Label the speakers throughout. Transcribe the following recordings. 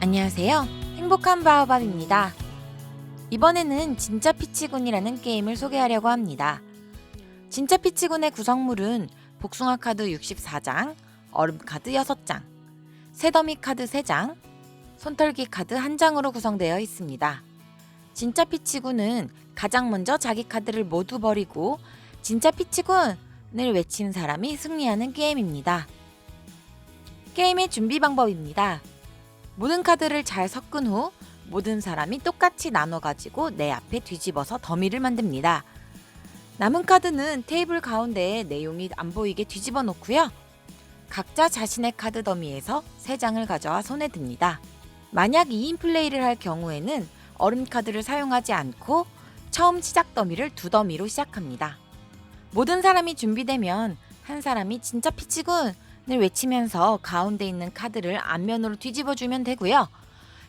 Speaker 1: 안녕하세요. 행복한 바오밥입니다. 이번에는 진짜 피치군이라는 게임을 소개하려고 합니다. 진짜 피치군의 구성물은 복숭아 카드 64장, 얼음 카드 6장, 새더미 카드 3장, 손털기 카드 1장으로 구성되어 있습니다. 진짜 피치군은 가장 먼저 자기 카드를 모두 버리고 진짜 피치군을 외친 사람이 승리하는 게임입니다. 게임의 준비 방법입니다. 모든 카드를 잘 섞은 후 모든 사람이 똑같이 나눠 가지고 내 앞에 뒤집어서 더미를 만듭니다. 남은 카드는 테이블 가운데에 내용이 안 보이게 뒤집어 놓고요. 각자 자신의 카드 더미에서 3장을 가져와 손에 듭니다. 만약 2인 플레이를 할 경우에는 얼음 카드를 사용하지 않고 처음 시작 더미를 두 더미로 시작합니다. 모든 사람이 준비되면 한 사람이 진짜 피치군 을 외치면서 가운데 있는 카드를 앞면으로 뒤집어 주면 되고요.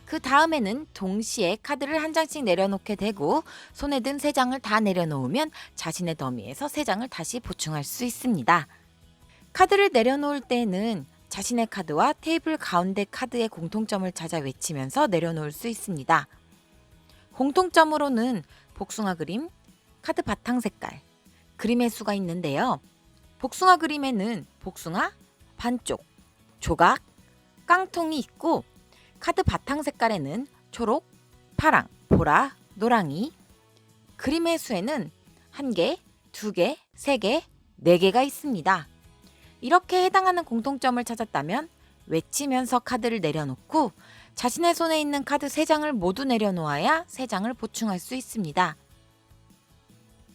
Speaker 1: 그 다음에는 동시에 카드를 한 장씩 내려놓게 되고 손에 든 세 장을 다 내려놓으면 자신의 더미에서 세 장을 다시 보충할 수 있습니다. 카드를 내려놓을 때는 자신의 카드와 테이블 가운데 카드의 공통점을 찾아 외치면서 내려놓을 수 있습니다. 공통점으로는 복숭아 그림, 카드 바탕 색깔, 그림의 수가 있는데요. 복숭아 그림에는 복숭아, 반쪽, 조각, 깡통이 있고 카드 바탕 색깔에는 초록, 파랑, 보라, 노랑이, 그림의 수에는 한 개, 두 개, 세 개, 네 개가 있습니다. 이렇게 해당하는 공통점을 찾았다면 외치면서 카드를 내려놓고 자신의 손에 있는 카드 3장을 모두 내려놓아야 3장을 보충할 수 있습니다.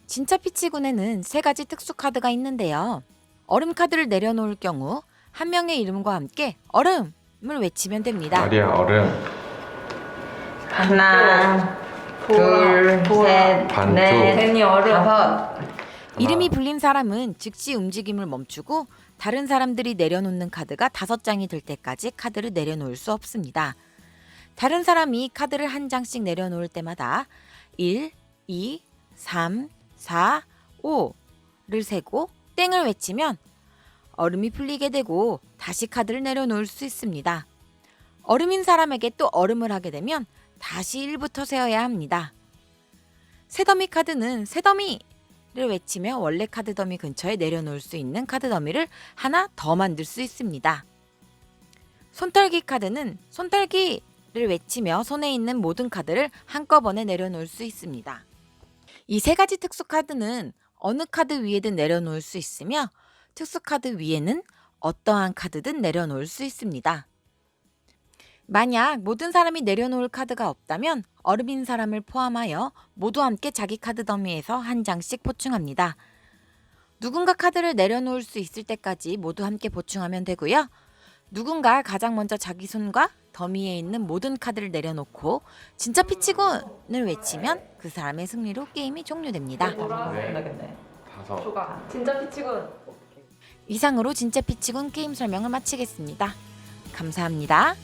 Speaker 1: 진짜 피치군에는 세 가지 특수 카드가 있는데요. 얼음 카드를 내려놓을 경우 한 명의 이름과 함께 얼음을 외치면 됩니다.
Speaker 2: 마리아 얼음
Speaker 3: 하나, 둘, 셋,
Speaker 2: 반쪽.
Speaker 3: 넷,
Speaker 4: 데니 얼음.
Speaker 3: 다섯.
Speaker 1: 이름이 불린 사람은 즉시 움직임을 멈추고 다른 사람들이 내려놓는 카드가 다섯 장이 될 때까지 카드를 내려놓을 수 없습니다. 다른 사람이 카드를 한 장씩 내려놓을 때마다 1, 2, 3, 4, 5를 세고 땡을 외치면 얼음이 풀리게 되고 다시 카드를 내려놓을 수 있습니다. 얼음인 사람에게 또 얼음을 하게 되면 다시 1부터 세어야 합니다. 새더미 카드는 새더미 를 외치며 원래 카드 더미 근처에 내려놓을 수 있는 카드 더미를 하나 더 만들 수 있습니다. 손털기 카드는 손털기를 외치며 손에 있는 모든 카드를 한꺼번에 내려놓을 수 있습니다. 이 세 가지 특수 카드는 어느 카드 위에든 내려놓을 수 있으며 특수 카드 위에는 어떠한 카드든 내려놓을 수 있습니다. 만약 모든 사람이 내려놓을 카드가 없다면 얼음인 사람을 포함하여 모두 함께 자기 카드 더미에서 한 장씩 보충합니다. 누군가 카드를 내려놓을 수 있을 때까지 모두 함께 보충하면 되고요. 누군가 가장 먼저 자기 손과 더미에 있는 모든 카드를 내려놓고 진짜 피치군을 외치면 그 사람의 승리로 게임이 종료됩니다.
Speaker 2: 네.
Speaker 4: 나겠네.
Speaker 2: 다섯
Speaker 4: 조각. 진짜 피치군.
Speaker 1: 이상으로 진짜 피치군 게임 설명을 마치겠습니다. 감사합니다.